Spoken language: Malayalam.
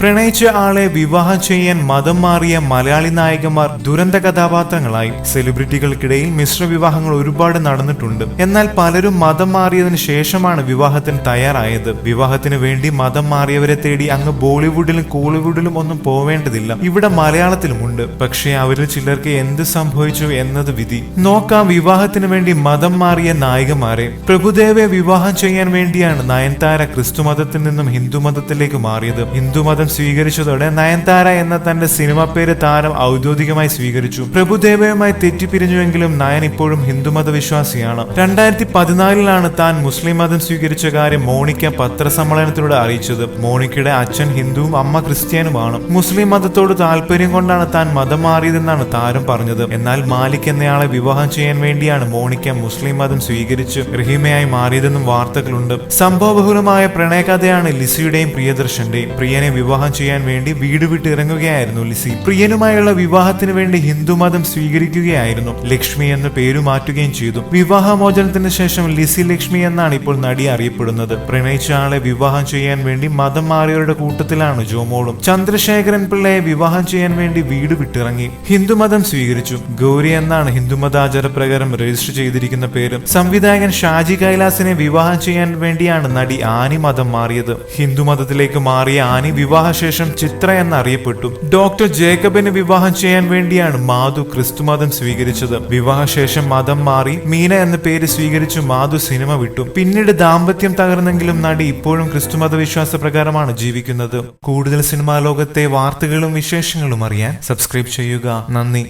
പ്രണയിച്ച ആളെ വിവാഹം ചെയ്യാൻ മതം മാറിയ മലയാളി നായകന്മാർ ദുരന്ത കഥാപാത്രങ്ങളായി സെലിബ്രിറ്റികൾക്കിടയിൽ മിശ്ര വിവാഹങ്ങൾ ഒരുപാട് നടന്നിട്ടുണ്ട്. എന്നാൽ പലരും മതം മാറിയതിനു ശേഷമാണ് വിവാഹത്തിന് തയ്യാറായത്. വിവാഹത്തിന് വേണ്ടി മതം മാറിയവരെ തേടി അങ്ങ് ബോളിവുഡിലും കോളിവുഡിലും ഒന്നും പോവേണ്ടതില്ല. ഇവിടെ മലയാളത്തിലുമുണ്ട് പക്ഷേ അവരിൽ ചിലർക്ക് എന്ത് സംഭവിച്ചു എന്നത് വിധി. നോക്കാം വിവാഹത്തിന് വേണ്ടി മതം മാറിയ നായികമാരെ പ്രഭുദേവെ വിവാഹം ചെയ്യാൻ വേണ്ടിയാണ് നയൻതാര ക്രിസ്തുമതത്തിൽ നിന്നും ഹിന്ദു മതത്തിലേക്ക് മാറിയത്. ഹിന്ദുമതം സ്വീകരിച്ചതോടെ നയൻതാര എന്ന തന്റെ സിനിമ പേര് താരം ഔദ്യോഗികമായി സ്വീകരിച്ചു. പ്രഭുദേവയുമായി തെറ്റിപ്പിരിഞ്ഞുവെങ്കിലും നയൻ ഇപ്പോഴും ഹിന്ദുമത വിശ്വാസിയാണ് രണ്ടായിരത്തി പതിനാലിലാണ് താൻ മുസ്ലിം മതം സ്വീകരിച്ച കാര്യം മോണിക്ക പത്രസമ്മേളനത്തിലൂടെ അറിയിച്ചത്. മോണിക്കയുടെ അച്ഛൻ ഹിന്ദുവും അമ്മ ക്രിസ്ത്യാനുമാണ്. മുസ്ലിം മതത്തോട് താല്പര്യം കൊണ്ടാണ് താൻ മതം മാറിയതെന്നാണ് താരം പറഞ്ഞത്. എന്നാൽ മാലിക് എന്നയാളെ വിവാഹം ചെയ്യാൻ വേണ്ടിയാണ് മോണിക്ക മുസ്ലിം മതം സ്വീകരിച്ച് റഹീമയായി മാറിയതെന്നും വാർത്തകളുണ്ട്. സംഭവബഹുലമായ പ്രണയകഥയാണ് ലിസിയുടെയും പ്രിയദർശന്റെയും. പ്രിയനെ വിവാഹം ചെയ്യാൻ വേണ്ടി വീട് വിട്ട് ഇറങ്ങുകയായിരുന്നു ലിസി. പ്രിയനുമായുള്ള വിവാഹത്തിന് വേണ്ടി ഹിന്ദുമതം സ്വീകരിക്കുകയായിരുന്നു. ലക്ഷ്മി എന്ന പേരു മാറ്റുകയും ചെയ്തു. വിവാഹമോചനത്തിന് ശേഷം ലിസി ലക്ഷ്മി എന്നാണ് ഇപ്പോൾ നടി അറിയപ്പെടുന്നത്. പ്രണയിച്ച ആളെ വിവാഹം ചെയ്യാൻ വേണ്ടി മതം മാറിയവരുടെ കൂട്ടത്തിലാണ് ജോമോളും ചന്ദ്രശേഖരൻ പിള്ളയെ വിവാഹം ചെയ്യാൻ വേണ്ടി വീട് വിട്ടിറങ്ങി. ഹിന്ദുമതം സ്വീകരിച്ചു. ഗൗരി എന്നാണ് ഹിന്ദുമതാചാര പ്രകാരം രജിസ്റ്റർ ചെയ്തിരിക്കുന്ന പേര്. സംവിധായകൻ ഷാജി കൈലാസിനെ വിവാഹം ചെയ്യാൻ വേണ്ടിയാണ് നടി ആനി മതം മാറിയത്. ഹിന്ദുമതത്തിലേക്ക് മാറിയ ആനി വിവാഹശേഷം ചിത്ര എന്നറിയപ്പെട്ടു. ഡോക്ടർ ജേക്കബിന് വിവാഹം ചെയ്യാൻ വേണ്ടിയാണ് മാധു ക്രിസ്തുമതം സ്വീകരിച്ചത്. വിവാഹശേഷം മതം മാറി മീന എന്ന പേര് സ്വീകരിച്ചു മാധു സിനിമ വിട്ടു. പിന്നീട് ദാമ്പത്യം തകർന്നെങ്കിലും നടി ഇപ്പോഴും ക്രിസ്തുമത വിശ്വാസ പ്രകാരമാണ് ജീവിക്കുന്നത്. കൂടുതൽ സിനിമാ ലോകത്തെ വാർത്തകളും വിശേഷങ്ങളും അറിയാൻ സബ്സ്ക്രൈബ് ചെയ്യുക. നന്ദി.